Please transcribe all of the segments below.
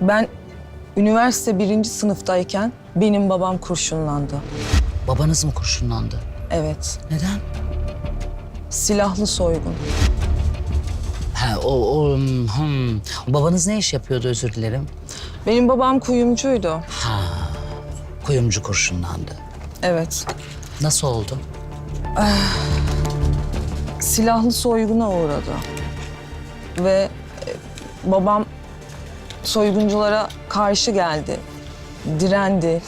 Ben üniversite birinci sınıftayken benim babam kurşunlandı. Babanız mı kurşunlandı? Evet, Neden? silahlı soygun. Ha, o, o hmm. Babanız ne iş yapıyordu özür dilerim? Benim babam kuyumcuydu. Kuyumcu kurşunlandı. Evet, Nasıl oldu? silahlı soyguna uğradı. Ve e, babam soygunculara karşı geldi. Direndi.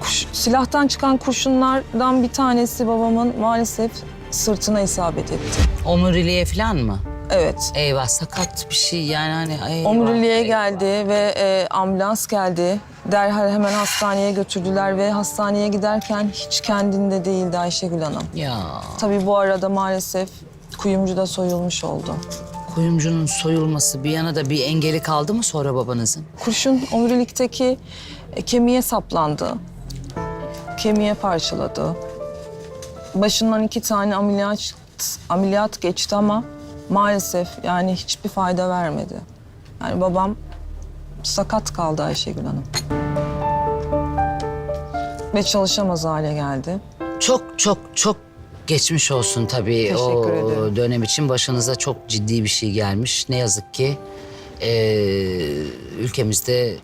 Kuş- silahtan çıkan kurşunlardan bir tanesi babamın maalesef sırtına isabet etti. Omuriliğe falan mı? Evet. Eyvah sakat bir şey yani hani eyvah. Omuriliğe geldi ve e, ambulans geldi. Derhal hemen hastaneye götürdüler ve hastaneye giderken hiç kendinde değildi Ayşegül Hanım. Ya Tabii bu arada maalesef kuyumcu da soyulmuş oldu. Kuyumcunun soyulması bir yana da bir engeli kaldı mı sonra babanızın? Kurşun omurilikteki e, kemiğe saplandı. Kemiğe parçaladı. Başından iki tane ameliyat, ameliyat geçti ama maalesef yani hiçbir fayda vermedi. Yani babam sakat kaldı Ayşegül Hanım. Ve çalışamaz hale geldi. Çok çok çok geçmiş olsun tabii Teşekkür o ederim. dönem için başınıza çok ciddi bir şey gelmiş. Ne yazık ki eee, ülkemizde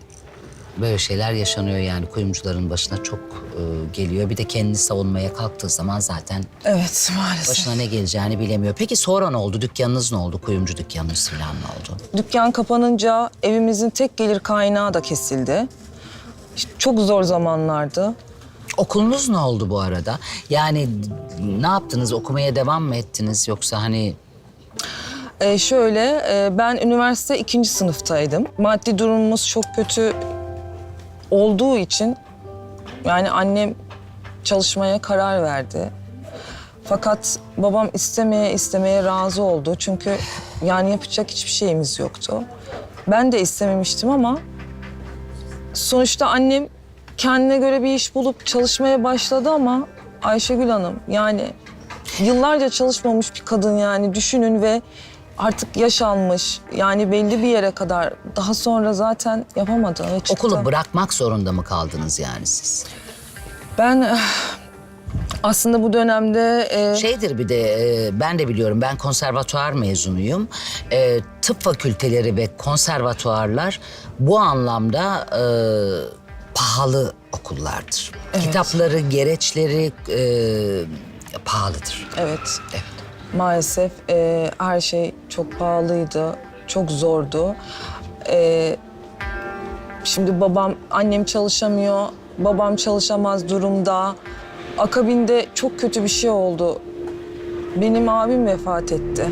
böyle şeyler yaşanıyor yani kuyumcuların başına çok eee, geliyor. Bir de kendini savunmaya kalktığı zaman zaten Evet maalesef. başına ne geleceğini bilemiyor. Peki sonra ne oldu? Dükkanınız ne oldu? Kuyumcu dükkanınız falan ne oldu? Dükkan kapanınca evimizin tek gelir kaynağı da kesildi. Çok zor zamanlardı. Okulunuz ne oldu bu arada? Yani ne yaptınız? Okumaya devam mı ettiniz yoksa hani Ee, şöyle, e, ben üniversite ikinci sınıftaydım. Maddi durumumuz çok kötü olduğu için yani annem çalışmaya karar verdi. Fakat babam istemeye istemeye razı oldu. Çünkü yani yapacak hiçbir şeyimiz yoktu. Ben de istememiştim ama sonuçta annem kendine göre bir iş bulup çalışmaya başladı ama Ayşegül Hanım yani yıllarca çalışmamış bir kadın yani düşünün ve artık yaş almış yani belli bir yere kadar daha sonra zaten yapamadı ve çıktı. okulu bırakmak zorunda mı kaldınız yani siz? Ben eh, aslında bu dönemde e, Şeydir bir de e, ben de biliyorum ben konservatuar mezunuyum. E, tıp fakülteleri ve konservatuarlar bu anlamda e, pahalı okullardır. Evet. Kitapları, gereçleri e, pahalıdır. evet Evet. maalesef e, her şey çok pahalıydı, çok zordu. E, şimdi babam, annem çalışamıyor, babam çalışamaz durumda. Akabinde çok kötü bir şey oldu. Benim abim vefat etti.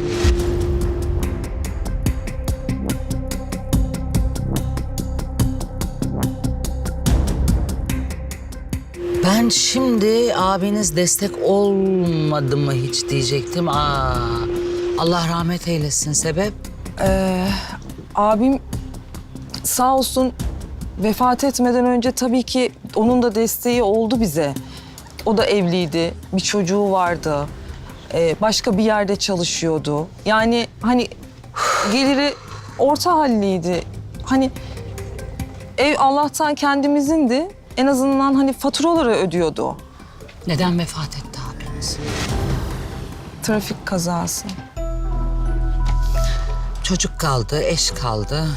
Ben şimdi abiniz destek olmadı mı hiç diyecektim. Aa, Allah rahmet eylesin sebep. Abim sağ olsun vefat etmeden önce tabii ki onun da desteği oldu bize. O da evliydi, bir çocuğu vardı. Ee, başka bir yerde çalışıyordu. Yani hani geliri orta halliydi. Hani ev Allah'tan kendimizindi. En azından hani faturaları ödüyordu. Neden vefat etti abiniz? Trafik kazası. Çocuk kaldı, eş kaldı.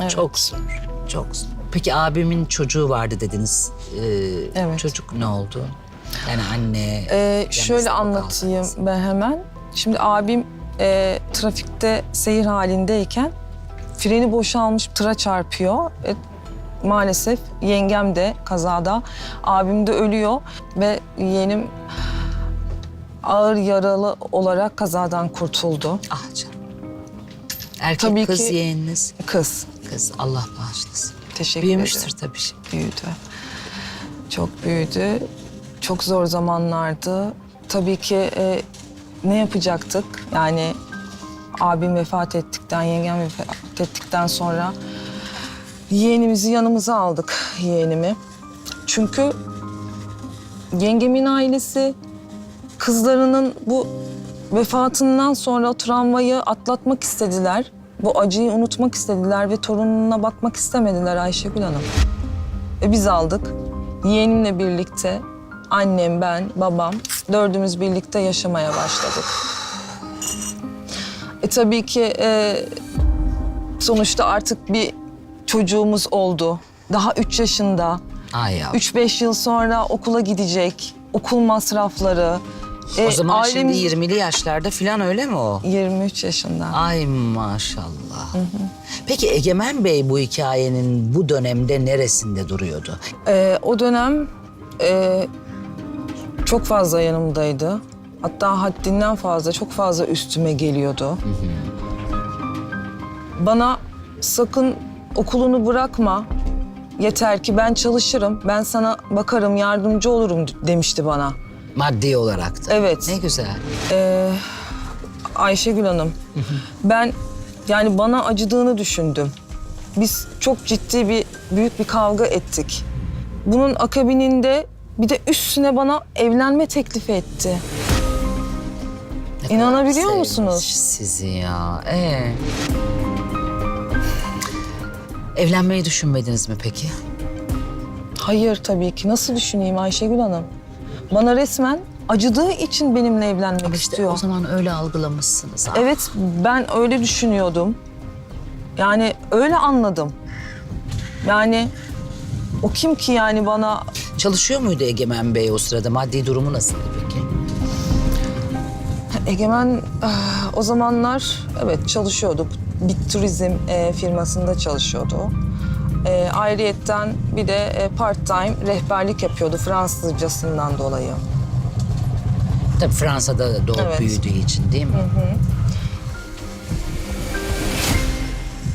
Evet. Çok zor, çok zor. Peki abimin çocuğu vardı dediniz. Ee, Evet. Çocuk ne oldu? Yani anne... Ee, şöyle anlatayım kaldınız? ben hemen. Şimdi abim e, trafikte seyir halindeyken freni boşalmış tıra çarpıyor. E, maalesef yengem de kazada, abim de ölüyor ve yeğenim ağır yaralı olarak kazadan kurtuldu. Ah canım. Erkek Tabii kız ki- yeğeniniz. Kız. Kız Allah bağışlasın. Teşekkür Büyümüştür ederim. tabii şimdi. büyüdü. Çok büyüdü. Çok zor zamanlardı. Tabii ki e, ne yapacaktık? Yani abim vefat ettikten, yengem vefat ettikten sonra yeğenimizi yanımıza aldık, yeğenimi. Çünkü yengemin ailesi kızlarının bu vefatından sonra travmayı atlatmak istediler. bu acıyı unutmak istediler ve torununa bakmak istemediler Ayşegül Hanım. Ve biz aldık. Yeğenimle birlikte annem, ben, babam dördümüz birlikte yaşamaya başladık. E tabii ki e, sonuçta artık bir çocuğumuz oldu. Daha üç yaşında. Ay yavrum. 3-5 yıl sonra okula gidecek. Okul masrafları. o E, zaman ailemiz- şimdi 20'li yaşlarda falan öyle mi o? 23 yaşında. Ay maşallah. Peki Egemen Bey bu hikayenin bu dönemde neresinde duruyordu? Ee, o dönem e, çok fazla yanımdaydı. Hatta haddinden fazla, çok fazla üstüme geliyordu. Bana sakın okulunu bırakma. Yeter ki ben çalışırım, ben sana bakarım, yardımcı olurum demişti bana. Maddi olarak da. Evet. Ne güzel. Ayşegül Hanım, ben yani bana acıdığını düşündüm. Biz çok ciddi bir, büyük bir kavga ettik. Bunun akabininde bir de üstüne bana evlenme teklifi etti. Ne kadar İnanabiliyor sevmiş musunuz? Sizi ya. Ee. Evlenmeyi düşünmediniz mi peki? Hayır tabii ki. Nasıl düşüneyim Ayşegül Hanım? Bana resmen acıdığı için benimle evlenmek İşte istiyor. o zaman öyle algılamışsınız. Ah, Evet, ben öyle düşünüyordum. Yani öyle anladım. Yani o kim ki yani bana Çalışıyor muydu Egemen Bey o sırada? Maddi durumu nasıldı peki? Egemen ah, o zamanlar evet çalışıyordu. Bir turizm e, firmasında çalışıyordu. E, ayrıyetten bir de e, part time rehberlik yapıyordu Fransızcasından dolayı. Tabii Fransa'da doğup Evet. büyüdüğü için değil mi?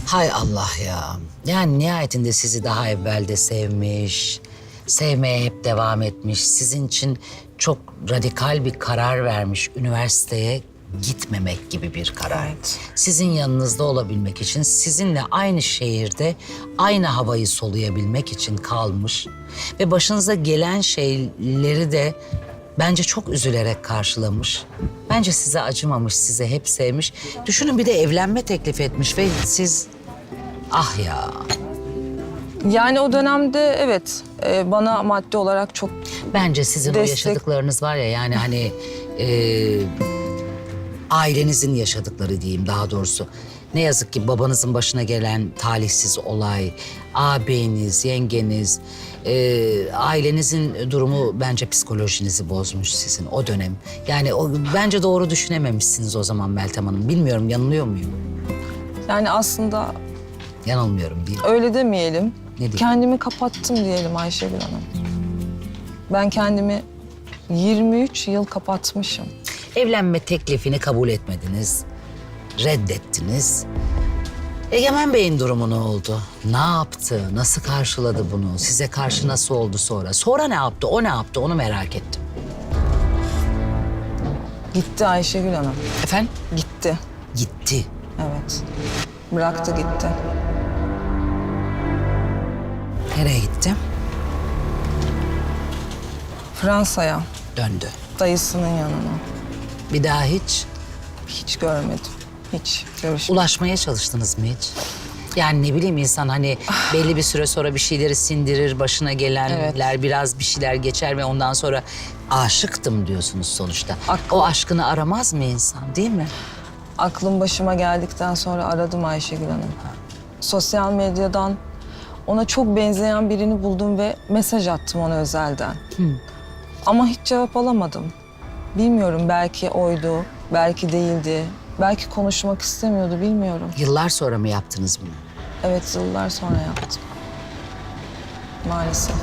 Hay Allah ya. Yani nihayetinde sizi daha evvel de sevmiş, sevmeye hep devam etmiş. Sizin için çok radikal bir karar vermiş. Üniversiteye gitmemek gibi bir karar. Evet. Sizin yanınızda olabilmek için, sizinle aynı şehirde aynı havayı soluyabilmek için kalmış. Ve başınıza gelen şeyleri de bence çok üzülerek karşılamış. Bence size acımamış, size hep sevmiş. Düşünün bir de evlenme teklif etmiş ve siz... Ah ya. Yani o dönemde evet e, bana maddi olarak çok Bence sizin o Destek- yaşadıklarınız var ya yani hani e, ailenizin yaşadıkları diyeyim daha doğrusu. Ne yazık ki babanızın başına gelen talihsiz olay, ağabeyiniz, yengeniz, e, ailenizin durumu bence psikolojinizi bozmuş sizin o dönem. Yani o, bence doğru düşünememişsiniz o zaman Meltem Hanım. Bilmiyorum yanılıyor muyum? yani aslında Yanılmıyorum değil mi? öyle demeyelim. diyelim? Kendimi kapattım diyelim Ayşegül Hanım. Ben kendimi 23 yıl kapatmışım. Evlenme teklifini kabul etmediniz. Reddettiniz. Egemen Bey'in durumu ne oldu? Ne yaptı? Nasıl karşıladı bunu? Size karşı nasıl oldu sonra? Sonra ne yaptı? O ne yaptı? Onu merak ettim. Gitti Ayşegül Hanım. Efendim? Gitti. Gitti. Evet. Bıraktı gitti. Nereye gitti? Fransa'ya, Döndü. dayısının yanına. Bir daha hiç Hiç görmedim. Hiç görüşmedim. ulaşmaya çalıştınız mı hiç? Yani ne bileyim insan hani belli bir süre sonra bir şeyleri sindirir, başına gelenler biraz bir şeyler geçer ve ondan sonra aşıktım diyorsunuz sonuçta. Aklı- O aşkını aramaz mı insan değil mi? Aklım başıma geldikten sonra aradım Ayşegül Hanım. Sosyal medyadan ona çok benzeyen birini buldum ve mesaj attım ona özelden. Ama hiç cevap alamadım. Bilmiyorum belki oydu, belki değildi. Belki konuşmak istemiyordu bilmiyorum. Yıllar sonra mı yaptınız bunu? Evet yıllar sonra yaptım. Maalesef.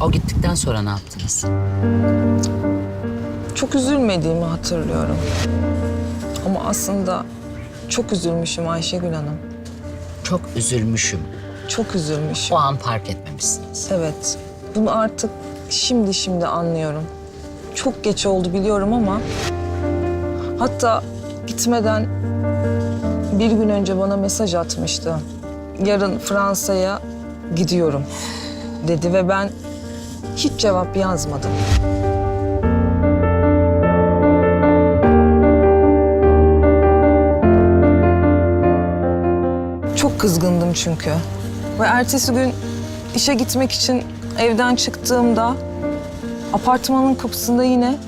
O gittikten sonra ne yaptınız? Çok üzülmediğimi hatırlıyorum. Ama aslında çok üzülmüşüm Ayşegül Hanım. Çok üzülmüşüm. Çok üzülmüşüm. O an fark etmemişsiniz. Evet. Bunu artık şimdi şimdi anlıyorum. Çok geç oldu biliyorum ama... Hatta gitmeden bir gün önce bana mesaj atmıştı. Yarın Fransa'ya gidiyorum dedi ve ben hiç cevap yazmadım. Çok kızgındım çünkü. Ve ertesi gün işe gitmek için evden çıktığımda apartmanın kapısında yine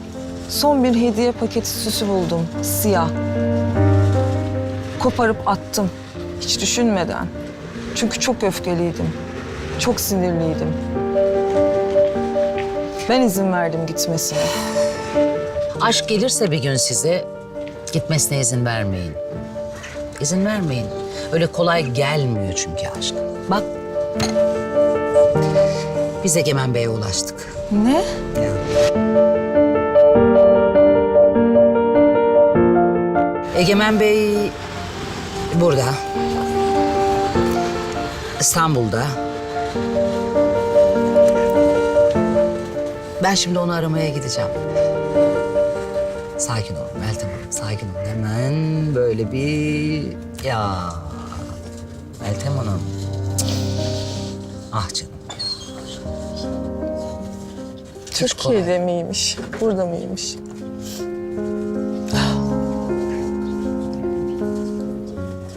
son bir hediye paketi süsü buldum. Siyah. Koparıp attım. Hiç düşünmeden. Çünkü çok öfkeliydim. Çok sinirliydim. Ben izin verdim gitmesine. Aşk gelirse bir gün size gitmesine izin vermeyin. İzin vermeyin. Öyle kolay gelmiyor çünkü aşk. Bak. Biz Egemen Bey'e ulaştık. Ne? Egemen Bey burada. İstanbul'da. Ben şimdi onu aramaya gideceğim. Sakin ol Meltem Hanım, sakin ol. Hemen böyle bir... Ya Meltem Hanım. Ah canım. Türkiye'de miymiş? Burada mıymış?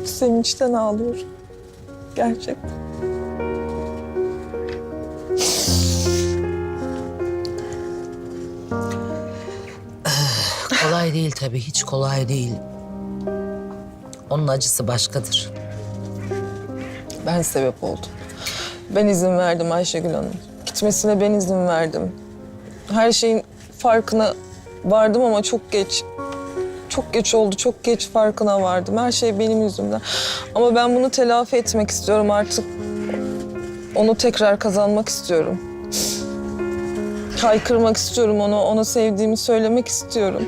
Sevinçten ağlıyorum. Gerçekten. Değil tabii, hiç kolay değil. Onun acısı başkadır. Ben sebep oldum. Ben izin verdim Ayşegül Hanım. Gitmesine ben izin verdim. Her şeyin farkına vardım ama çok geç. Çok geç oldu, çok geç farkına vardım. Her şey benim yüzümden. Ama ben bunu telafi etmek istiyorum artık. Onu tekrar kazanmak istiyorum. Kaykırmak istiyorum onu, onu sevdiğimi söylemek istiyorum.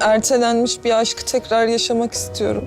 Ertelenmiş bir aşkı tekrar yaşamak istiyorum.